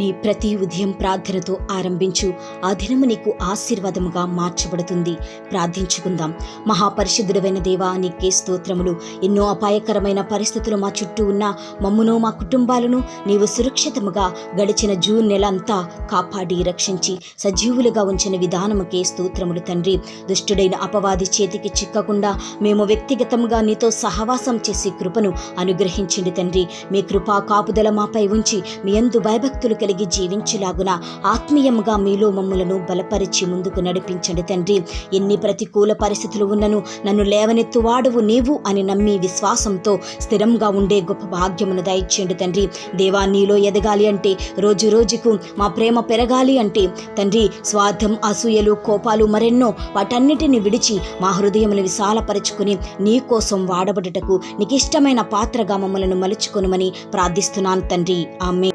నీ ప్రతి ఉదయం ప్రార్థనతో ఆరంభించు. ఆ దినము నీకు ఆశీర్వాదముగా మార్చబడుతుంది. ప్రార్థించుకుందాం. మహాపరిశుద్ధుడమైన దేవా నీకే స్తోత్రములు. ఎన్నో అపాయకరమైన పరిస్థితులు మా చుట్టూ ఉన్న మమ్మును మా కుటుంబాలను నీవు సురక్షితముగా గడిచిన జూన్ నెల అంతా కాపాడి రక్షించి సజీవులుగా ఉంచిన విధానముకే స్తోత్రములు తండ్రి. దుష్టుడైన అపవాది చేతికి చిక్కకుండా మేము వ్యక్తిగతంగా నీతో సహవాసం చేసే కృపను అనుగ్రహించండి తండ్రి. మీ కృపా కాపుదల మాపై ఉంచి మీ అందు భయభక్తులు కలిగి జీవించులాగున ఆత్మీయంగా మీలో మమ్ములను బలపరిచి ముందుకు నడిపించండి తండ్రి. ఎన్ని ప్రతికూల పరిస్థితులు ఉన్నను నన్ను లేవనెత్తు వాడువు నీవు అని నమ్మి విశ్వాసంతో స్థిరంగా ఉండే గొప్ప భాగ్యమును దయచేయండి తండ్రి. దేవా నీలో ఎదగాలి అంటే రోజు రోజుకు మా ప్రేమ పెరగాలి అంటే తండ్రి స్వార్థం అసూయలు కోపాలు మరెన్నో వాటన్నిటిని విడిచి మా హృదయమును విశాలపరుచుకుని నీ కోసం వాడబడుటకు నీకిష్టమైన పాత్రగా మమ్మలను మలుచుకొనుమని ప్రార్థిస్తున్నాను తండ్రి. ఆమె